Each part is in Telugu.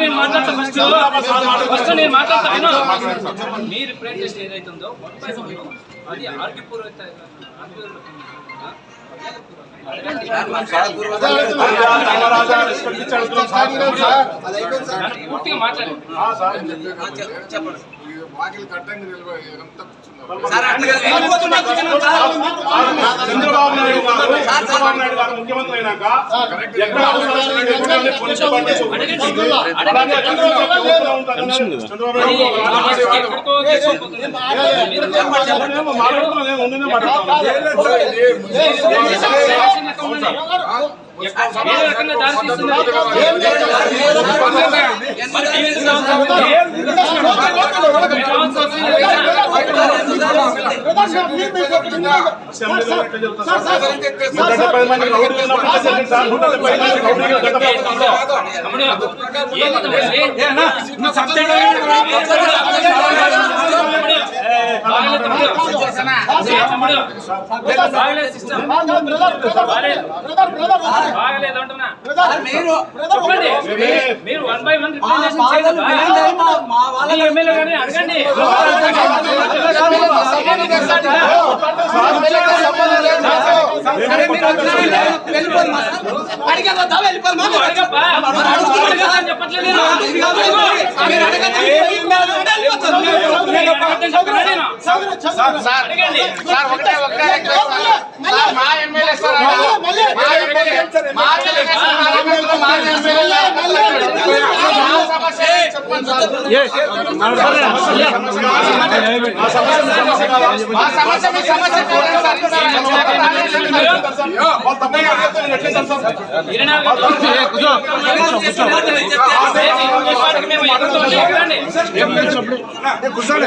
నేను మాట్లాడతా ఫస్ట్ ఫస్ట్ నేను మాట్లాడతాను మీరు ప్రేమ్ చేసిన ఏదైతే ఉందో వన్ బై వన్ అది ఆర్గ్యపూర్వక పూర్తిగా మాట్లాడండి చెప్పండి. వాకిలి కట్టంగా నిలబడి ఎంత చంద్రబాబు నాయుడు గారు చంద్రబాబు నాయుడు గారు ముఖ్యమంత్రి అయినాక ఎక్కడ చంద్రబాబు బాగలేదు అంటున్నా మీరు వన్ బై వన్ మా వాళ్ళ ఎమ్మెల్యే గారిని అడగండి చెప్పట్లేదు సార్ సార్ సార్ ఒకటే ఒకటే సార్ మా ఎమ్మెల్యే సార్ మా ఎమ్మెల్యే మా సమస్య సమస్య కూర్చోండి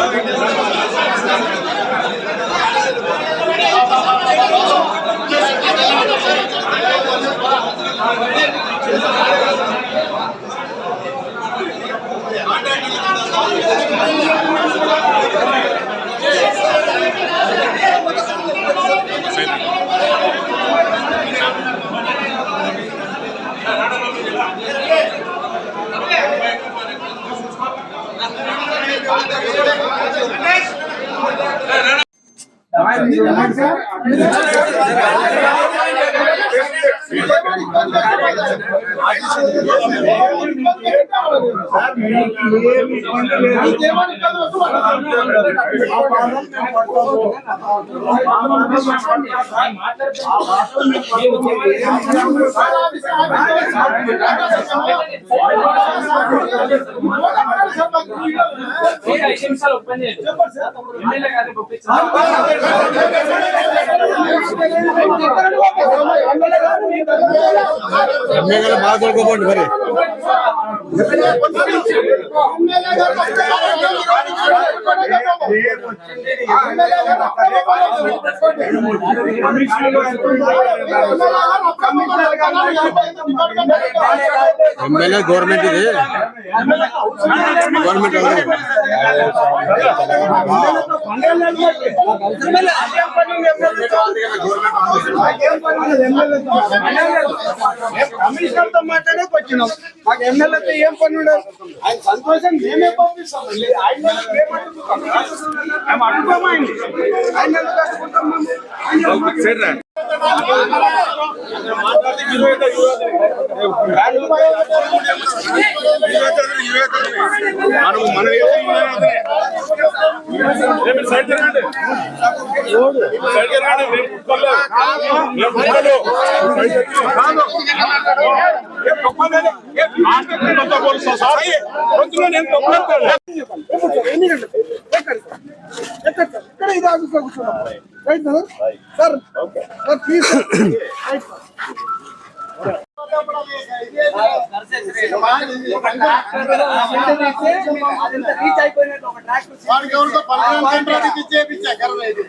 Thank you. సార్ మీరు ఐదు నిమిషాలు ఓపెన్ చేయండి ఎమ్మెల్యే గారిని పంపించాలి ఎమ్మెల్యేలు బాగా దొరకపోండి మరి ఎమ్మెల్యే గవర్నమెంట్ ఇది గవర్నమెంట్ ఎవరు? కమిషనర్తో మాట్లాడక వచ్చినాం. మాకు ఎమ్మెల్యేతో ఏం పని ఉండదు. ఆయన సంతోషం మేమే పంపిస్తాం. ఆయన అడుగుతాం. ఆయన మనం మన సైడ్ జరగండి సైడ్ రేపు రేపు కాదు. నేను ఎక్కడ ఎక్కడ ఇక్కడ ఇది ఆఫీస్లో కూర్చున్నాం. Right sir? Sir sir please. Right sir. వాడికి ఎవరితో పలకడం కంట్రాక్ట్ ఇచ్చేపించా కర్ర ఇది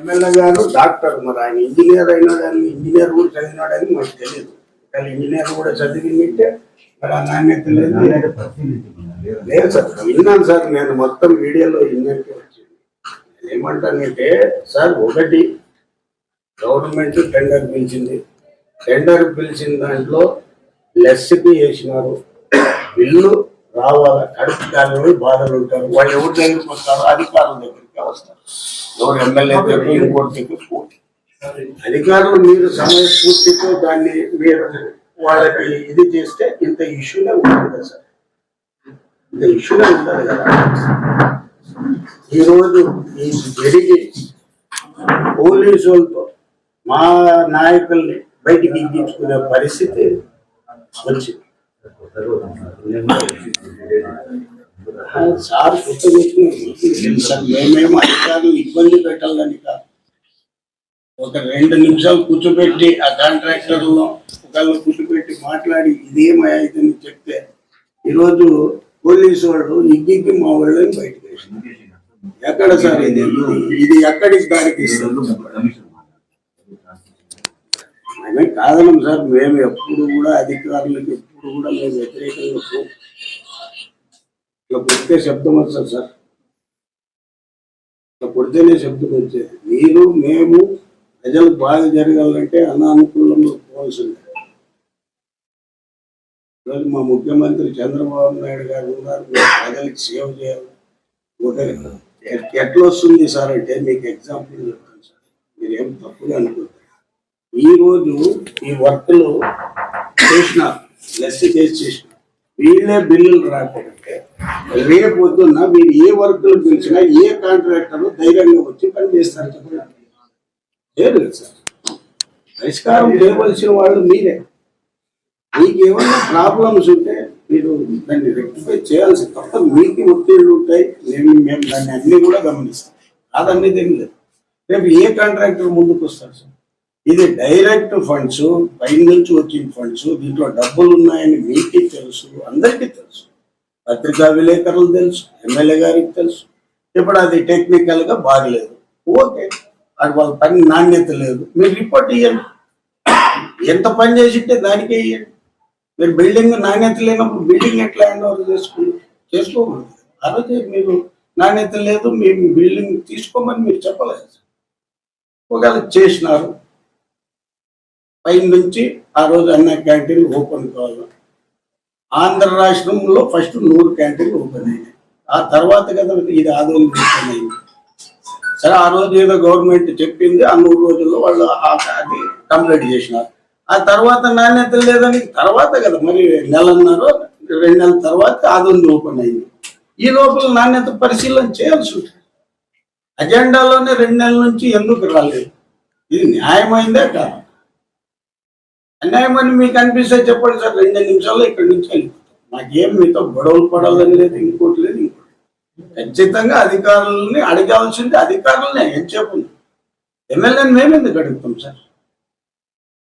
ఎమ్మెల్యే గారు డాక్టర్ మరి ఆయన ఇంజనీర్ అయినాడని ఇంజనీర్ కూడా చదివినాడని మాకు తెలియదు. కానీ ఇంజనీర్ కూడా చదివింటే మరి ఆ నాణ్యత లేదు. లేదు. సార్ విన్నాను సార్ నేను మొత్తం వీడియోలో విన్నట్టు వచ్చింది. ఏమంటానంటే సార్ ఒకటి గవర్నమెంట్ టెండర్ పిలిచింది. టెండర్ పిలిచిన దాంట్లో లెస్కి వేసినారు. బిల్లు రావాలా? కడుపు కాలంలో బాధలు ఉంటారు. వాళ్ళు ఎవరి దగ్గరికి వస్తారో అధికారుల దగ్గరికి వస్తారు. ఎవరు ఎమ్మెల్యే దగ్గర ఇంకోటి దగ్గర పోటీ అధికారులు మీరు సమయస్ఫూర్తితో దాన్ని మీరు వాళ్ళకి ఇది చేస్తే ఇంత ఇష్యూనే ఉంటుంది కదా సార్. ఇంత ఇష్యూనే ఉంటుంది కదా. ఈరోజు ఇది జరిగి పోలీసు వాళ్ళతో మా నాయకుల్ని బయటికి ఎక్కించుకునే పరిస్థితి వచ్చింది సార్ మేమేమో అధికారులు ఇబ్బంది పెట్టాలని కాదు ఒక రెండు నిమిషాలు కూర్చోబెట్టి ఆ కాంట్రాక్టర్లో ఒకళ్ళు కూర్చోబెట్టి మాట్లాడి ఇదేమయ్యా ఇదని చెప్తే ఈరోజు పోలీసు వాళ్ళు ఇగ్గికి మా వాళ్ళని బయటకు వేసింది ఎక్కడ సార్ ఇది ఇది ఎక్కడికి దానికి కాదనం సార్ మేము ఎప్పుడు కూడా అధికారులకు ఎప్పుడు కూడా మేము వ్యతిరేకంగా ఇట్లా పుడితే శబ్దం వస్తుంది సార్. ఇట్లా కొడితేనే శబ్దం వచ్చేది. మీరు మేము ప్రజలకు బాధ జరగాలంటే అనానుకూలంలో పోవాల్సిందే. ఈరోజు మా ముఖ్యమంత్రి చంద్రబాబు నాయుడు గారు ఉన్నారు. ప్రజలకు సేవ చేయాలి. ఎట్లా వస్తుంది సార్ అంటే మీకు ఎగ్జాంపుల్ చెప్తాను సార్. మీరేం తప్పుగా అనుకుంటారు ఈరోజు ఈ వర్క్లు చేసినారు. లెస్ చేసి చేసినారు వీళ్ళే బిల్లులు రాకపోతే రేపు పొద్దున్న మీరు ఏ వర్క్లు పిలిచినా ఏ కాంట్రాక్టర్ ధైర్యంగా వచ్చి పని చేస్తారు చెప్పండి. లేదు సార్. పరిష్కారం చేయవలసిన వాళ్ళు మీరే. మీకు ఏమైనా ప్రాబ్లమ్స్ ఉంటే మీరు దాన్ని రెక్టిఫై చేయాల్సి తప్ప మీకు ఒత్తిళ్ళు ఉంటాయి. మేము మేము దాన్ని అన్ని కూడా గమనిస్తాం. అదన్నీ ఏం లేదు. రేపు ఏ కాంట్రాక్టర్ ముందుకు వస్తారు సార్? ఇది డైరెక్ట్ ఫండ్స్ పైన నుంచి వచ్చిన ఫండ్స్ దీంట్లో డబ్బులు ఉన్నాయని మీకే తెలుసు అందరికీ తెలుసు. పత్రికా విలేకరులు తెలుసు ఎమ్మెల్యే గారికి తెలుసు. ఇప్పుడు అది టెక్నికల్గా బాగలేదు. ఓకే అది వాళ్ళ పని నాణ్యత లేదు. మీరు రిపోర్ట్ ఇవ్వండి ఎంత పని చేసింటే దానికే ఇవ్వండి మీరు బిల్డింగ్ నాణ్యత లేనప్పుడు బిల్డింగ్ ఎట్లా హ్యాండ్ ఓవర్ చేసుకున్నారు చేసుకోకూడదు. ఆ రోజే మీరు నాణ్యత లేదు మేము బిల్డింగ్ తీసుకోమని మీరు చెప్పలేదు. ఒకవేళ చేసినారు పైన నుంచి ఆ రోజు అన్న క్యాంటీన్ ఓపెన్ కావాలి. ఆంధ్ర రాష్ట్రంలో ఫస్ట్ నూరు క్యాంటీన్లు ఓపెన్ అయినాయి. ఆ తర్వాత కదా ఇది ఆదోళన ఓపెన్ అయింది. సరే ఆ రోజు ఏదో గవర్నమెంట్ చెప్పింది ఆ నూరు రోజుల్లో వాళ్ళు ఆ- అది కంప్లీట్ చేసినారు. ఆ తర్వాత నాణ్యత లేదని తర్వాత కదా మరి నెలన్నర రెండు నెలల తర్వాత ఆదోళన ఓపెన్ అయింది. ఈ లోపల నాణ్యత పరిశీలన చేయాల్సి ఉంటుంది. అజెండాలోనే రెండు నెలల నుంచి ఎందుకు రాలేదు? ఇది న్యాయమైందే కాదు? అన్యాయమని మీకు అనిపిస్తే చెప్పండి సార్. రెండు నిమిషాల్లో ఇక్కడి నుంచి వెళ్ళిపోతాం. నాకేం మీతో గొడవలు పడాలని లేదు ఇంకోటి లేదు ఇంకోటి ఖచ్చితంగా అధికారులని అడగాల్సింది అధికారులనే ఏం చెప్పండి ఎమ్మెల్యేని మేము ఎందుకు అడుగుతాం సార్?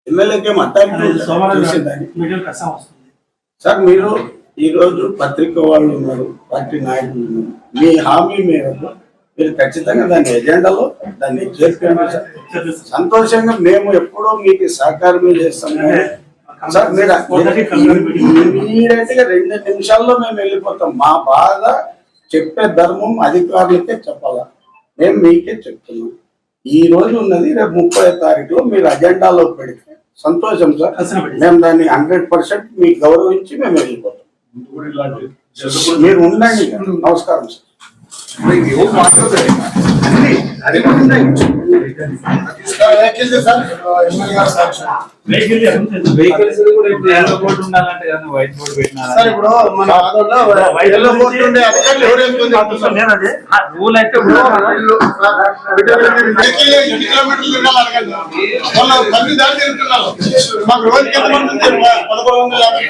ఎమ్మెల్యేకి ఏం అథారిటీ సార్ మీరు ఈ రోజు పత్రిక వాళ్ళు ఉన్నారు పార్టీ నాయకులు ఉన్నారు. మీ హామీ మేరకు మీరు ఖచ్చితంగా దాని ఎజెండాలో దాన్ని సంతోషంగా మేము ఎప్పుడో మీకు సహకారమే చేస్తాం. సార్ మీరు ఇమీడియట్గా రెండు నిమిషాల్లో మేము వెళ్ళిపోతాం. మా బాధ చెప్పే ధర్మం అధికారులకే చెప్పాలా? మేము మీకే చెప్తున్నాం. ఈ రోజు ఉన్నది రేపు ముప్పై తారీఖులో మీరు అజెండాలో పెడితే సంతోషం సార్. మేము దాన్ని హండ్రెడ్ పర్సెంట్ మీకు గౌరవించి మేము వెళ్ళిపోతాం. మీరు ఉండండి. నమస్కారం సార్. వెహికల్స్ కూడా ఇప్పుడు ఎల్లో బోర్డు ఉండాలంటే కదా వైట్ బోర్డు చెప్తున్నారు? రూల్ అయితే మాకు రోజుకి ఎంత మంది పదకొండు వందల యాభై.